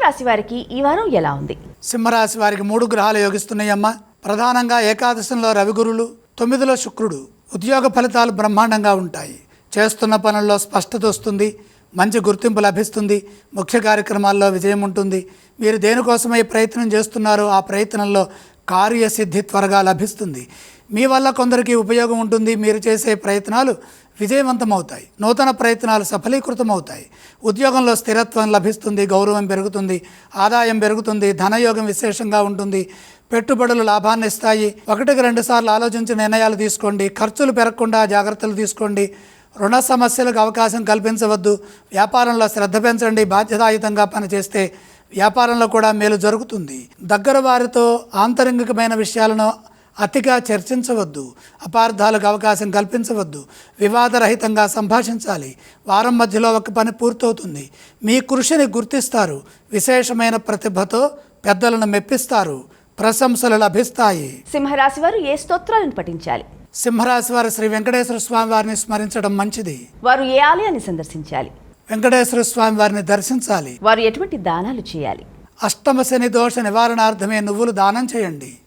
సింహరాశి వారికి ఈ వారం ఎలా ఉంది? సింహరాశి వారికి మూడు గ్రహాలు యోగిస్తున్నాయమ్మా. ప్రధానంగా ఏకాదశంలో రవిగురులు తొమ్మిదిలో శుక్రుడు. ఉద్యోగ ఫలితాలు బ్రహ్మాండంగా ఉంటాయి. చేస్తున్న పనుల్లో స్పష్టత వస్తుంది మంచి గుర్తింపు లభిస్తుంది ముఖ్య కార్యక్రమాల్లో విజయం ఉంటుంది. మీరు దేనికోసమై ప్రయత్నం చేస్తున్నారో ఆ ప్రయత్నంలో కార్యసిద్ధి త్వరగా లభిస్తుంది. మీ వల్ల కొందరికి ఉపయోగం ఉంటుంది. మీరు చేసే ప్రయత్నాలు విజయవంతమవుతాయి. నూతన ప్రయత్నాలు సఫలీకృతమవుతాయి. ఉద్యోగంలో స్థిరత్వం లభిస్తుంది. గౌరవం పెరుగుతుంది. ఆదాయం పెరుగుతుంది. ధనయోగం విశేషంగా ఉంటుంది. పెట్టుబడులు లాభాన్ని ఇస్తాయి. ఒకటికి రెండు సార్లు ఆలోచించి నిర్ణయాలు తీసుకోండి. ఖర్చులు పెరగకుండా జాగ్రత్తలు తీసుకోండి. రుణ సమస్యలకు అవకాశం కల్పించవద్దు. వ్యాపారంలో శ్రద్ధ పెంచండి. బాధ్యతాయుతంగా పనిచేస్తే వ్యాపారంలో కూడా మేలు జరుగుతుంది. దగ్గర వారితో ఆంతరంగికమైన విషయాలను అతిగా చర్చించవద్దు. అపార్థాలకు అవకాశం కల్పించవద్దు. వివాదరహితంగా సంభాషించాలి. వారం మధ్యలో ఒక పని పూర్తవుతుంది. మీ కృషిని గుర్తిస్తారు. విశేషమైన ప్రతిభతో పెద్దలను మెప్పిస్తారు. ప్రశంసలు లభిస్తాయి. సింహరాశి వారు ఏ స్తోత్రాలను పఠించాలి? సింహరాశి వారు శ్రీ వెంకటేశ్వర స్వామి వారిని స్మరించడం మంచిది. వారు ఏ ఆలయాన్ని సందర్శించాలి? వెంకటేశ్వర స్వామి వారిని దర్శించాలి. వారు ఎటువంటి దానాలు చేయాలి? అష్టమ శని దోష నివారణార్థమే నువ్వులు దానం చేయండి.